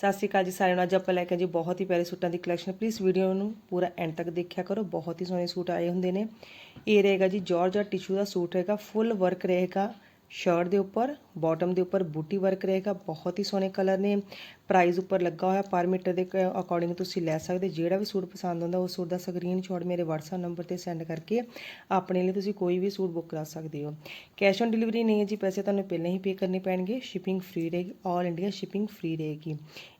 ਸਤਿ ਸ਼੍ਰੀ ਅਕਾਲ ਜੀ ਸਾਰਿਆਂ ਨੂੰ। ਅੱਜ ਆਪਾਂ ਲੈ ਕੇ ਜੀ ਬਹੁਤ ਹੀ ਪਿਆਰੇ ਸੂਟਾਂ ਦੀ ਕਲੈਕਸ਼ਨ ਪਲੀਜ਼ ਵੀਡੀਓ ਨੂੰ ਪੂਰਾ ਐਂਡ ਤੱਕ ਦੇਖਿਆ ਕਰੋ। ਬਹੁਤ ਹੀ ਸੋਹਣੇ ਸੂਟ ਆਏ ਹੁੰਦੇ ਨੇ। ਇਹ ਰਹੇਗਾ ਜੀ ਜਾਰਜਟ ਟਿਸ਼ੂ ਦਾ ਸੂਟ ਰਹੇਗਾ। ਫੁੱਲ ਵਰਕ ਰਹੇਗਾ। ਸ਼ਰਟ ਦੇ ਉੱਪਰ ਬਾਟਮ ਦੇ ਉੱਪਰ ਬੂਟੀ ਵਰਕ ਰਹੇਗਾ। ਬਹੁਤ ਹੀ ਸੋਹਣੇ ਕਲਰ ਨੇ। ਪ੍ਰਾਈਜ਼ ਉੱਪਰ ਲੱਗਾ ਹੋਇਆ ਪਰ ਮੀਟਰ ਦੇ ਅਕੋਰਡਿੰਗ ਤੁਸੀਂ ਲੈ ਸਕਦੇ, ਜਿਹੜਾ ਵੀ ਸੂਟ ਪਸੰਦ ਆਉਂਦਾ, ਉਸ ਸੂਟ ਦਾ ਸਕਰੀਨਸ਼ਾਟ ਮੇਰੇ WhatsApp ਨੰਬਰ ਤੇ ਸੈਂਡ ਕਰਕੇ ਆਪਣੇ ਲਈ ਤੁਸੀਂ ਕੋਈ ਵੀ ਸੂਟ ਬੁੱਕ ਕਰਾ ਸਕਦੇ ਹੋ। ਕੈਸ਼ ਔਨ ਡਿਲੀਵਰੀ ਨਹੀਂ ਹੈ ਜੀ, ਪੈਸੇ ਤੁਹਾਨੂੰ ਪਹਿਲਾਂ ਹੀ ਪੇ ਕਰਨੇ ਪੈਣਗੇ ਸ਼ਿਪਿੰਗ ਫ੍ਰੀ ਰਹੇਗੀ ਆਲ ਇੰਡੀਆ ਸ਼ਿਪਿੰਗ ਫ੍ਰੀ ਰਹੇਗੀ।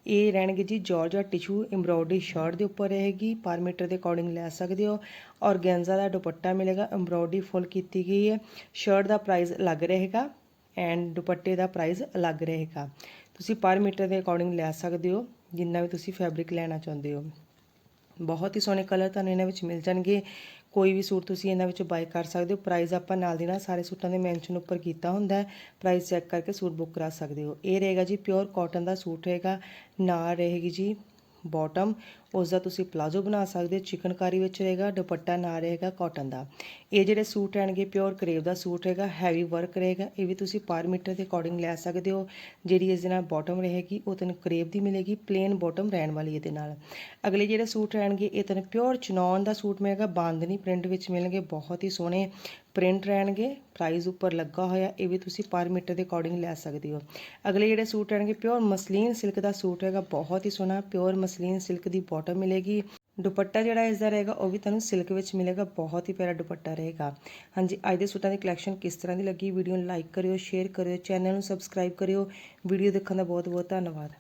ਇਹ ਰਹਿਣਗੇ ਜੀ ਜਾਰਜਟ ਟਿਸ਼ੂ ਐਮਬ੍ਰੋਇਡਰੀ ਸ਼ਰਟ ਦੇ ਉੱਪਰ ਰਹੇਗੀ ਪਰ ਮੀਟਰ ਦੇ ਅਕੋਰਡਿੰਗ ਲੈ ਸਕਦੇ ਹੋ। ਔਰਗੈਂਜਾ ਦਾ ਦੁਪੱਟਾ ਮਿਲੇਗਾ ਐਮਬ੍ਰੋਇਡਰੀ ਫੁੱਲ ਕੀਤੀ ਗਈ ਹੈ। ਸ਼ਰਟ ਦਾ ਪ੍ਰਾਈਸ ਅਲੱਗ ਰਹੇਗਾ ਐਂਡ ਦੁਪੱਟੇ ਦਾ ਪ੍ਰਾਈਸ ਅਲੱਗ ਰਹੇਗਾ। ਤੁਸੀਂ ਪਰ ਮੀਟਰ ਦੇ ਅਕੋਰਡਿੰਗ ਲੈ ਸਕਦੇ ਹੋ, ਜਿੰਨਾ ਵੀ ਤੁਸੀਂ ਫੈਬਰਿਕ ਲੈਣਾ ਚਾਹੁੰਦੇ ਹੋ। ਬਹੁਤ ਹੀ ਸੋਹਣੇ ਕਲਰ ਤੁਹਾਨੂੰ ਇਹਨਾਂ ਵਿੱਚ ਮਿਲ ਜਾਣਗੇ। ਕੋਈ ਵੀ ਸੂਟ ਤੁਸੀਂ ਇਹਨਾਂ ਵਿੱਚੋਂ ਬਾਈ ਕਰ ਸਕਦੇ ਹੋ। ਪ੍ਰਾਈਸ ਆਪਾਂ ਨਾਲ ਦੀ ਨਾਲ ਸਾਰੇ ਸੂਟਾਂ ਦੇ ਮੈਂਸ਼ਨ ਉੱਪਰ ਕੀਤਾ ਹੁੰਦਾ ਹੈ। ਪ੍ਰਾਈਸ ਚੈੱਕ ਕਰਕੇ ਸੂਟ ਬੁੱਕ ਕਰਾ ਸਕਦੇ ਹੋ। ਇਹ ਰਹੇਗਾ ਜੀ ਪਿਓਰ ਕਾਟਨ ਦਾ ਸੂਟ ਰਹੇਗਾ। ਨਾਲ ਰਹੇਗੀ ਜੀ ਬਾਟਮ ਉਸ ਦਾ ਤੁਸੀਂ ਪਲਾਜ਼ੋ ਬਣਾ ਸਕਦੇ ਹੋ ਚਿਕਨਕਾਰੀ ਵਿੱਚ ਰਹੇਗਾ, ਦੁਪੱਟਾ ਨਾਲ ਰਹੇਗਾ ਕਾਟਨ ਦਾ। ਇਹ ਜਿਹੜੇ ਸੂਟ ਰਹਿਣਗੇ ਪਿਓਰ ਕਰੇਵ ਦਾ ਸੂਟ ਰਹੇਗਾ ਹੈਵੀ ਵਰਕ ਰਹੇਗਾ, ਇਹ ਵੀ ਤੁਸੀਂ ਪਰ ਮੀਟਰ ਦੇ ਅਕੋਰਡਿੰਗ ਲੈ ਸਕਦੇ ਹੋ। ਜਿਹੜੀ ਇਸ ਦੇ ਨਾਲ ਬਾਟਮ ਰਹੇਗੀ, ਉਹ ਤੁਹਾਨੂੰ ਕਰੇਵ ਦੀ ਮਿਲੇਗੀ ਪਲੇਨ ਬਾਟਮ ਰਹਿਣ ਵਾਲੀ ਇਹਦੇ ਨਾਲ। ਅਗਲੇ ਜਿਹੜੇ ਸੂਟ ਰਹਿਣਗੇ, ਇਹ ਤੁਹਾਨੂੰ ਪਿਓਰ ਚਨੌਨ ਦਾ ਸੂਟ ਮਿਲੇਗਾ, ਬਾਂਦਨੀ ਪ੍ਰਿੰਟ ਵਿੱਚ ਮਿਲਣਗੇ, ਬਹੁਤ ਹੀ ਸੋਹਣੇ। ਪ੍ਰਿੰਟ ਰਹਿਣਗੇ ਪ੍ਰਾਈਸ ਉੱਪਰ ਲੱਗਾ ਹੋਇਆ, ਇਹ ਵੀ ਤੁਸੀਂ ਪਰ ਮੀਟਰ ਦੇ ਅਕੋਰਡਿੰਗ ਲੈ ਸਕਦੇ ਹੋ। ਅਗਲੇ ਜਿਹੜੇ ਸੂਟ ਰਹਿਣਗੇ ਪਿਓਰ ਮਸਲੀਨ ਸਿਲਕ ਦਾ ਸੂਟ ਹੈਗਾ, ਬਹੁਤ ਹੀ ਸੋਹਣਾ ਪਿਓਰ ਮਸਲੀਨ ਸਿਲਕ ਦੀ ਬਾਟਮ ਮਿਲੇਗੀ। ਦੁਪੱਟਾ ਜਿਹੜਾ ਇਸ ਦਾ ਰਹੇਗਾ, ਉਹ ਵੀ ਤੁਹਾਨੂੰ ਸਿਲਕ ਵਿੱਚ ਮਿਲੇਗਾ, ਬਹੁਤ ਹੀ ਪਿਆਰਾ ਦੁਪੱਟਾ ਰਹੇਗਾ। ਹਾਂਜੀ, ਅੱਜ ਦੇ ਸੂਟਾਂ ਦੀ ਕਲੈਕਸ਼ਨ ਕਿਸ ਤਰ੍ਹਾਂ ਦੀ ਲੱਗੀ? ਵੀਡੀਓ ਨੂੰ ਲਾਈਕ ਕਰਿਓ ਸ਼ੇਅਰ ਕਰਿਓ ਚੈਨਲ ਨੂੰ ਸਬਸਕ੍ਰਾਈਬ ਕਰਿਓ। ਵੀਡੀਓ ਦੇਖਣ ਦਾ ਬਹੁਤ ਬਹੁਤ ਧੰਨਵਾਦ।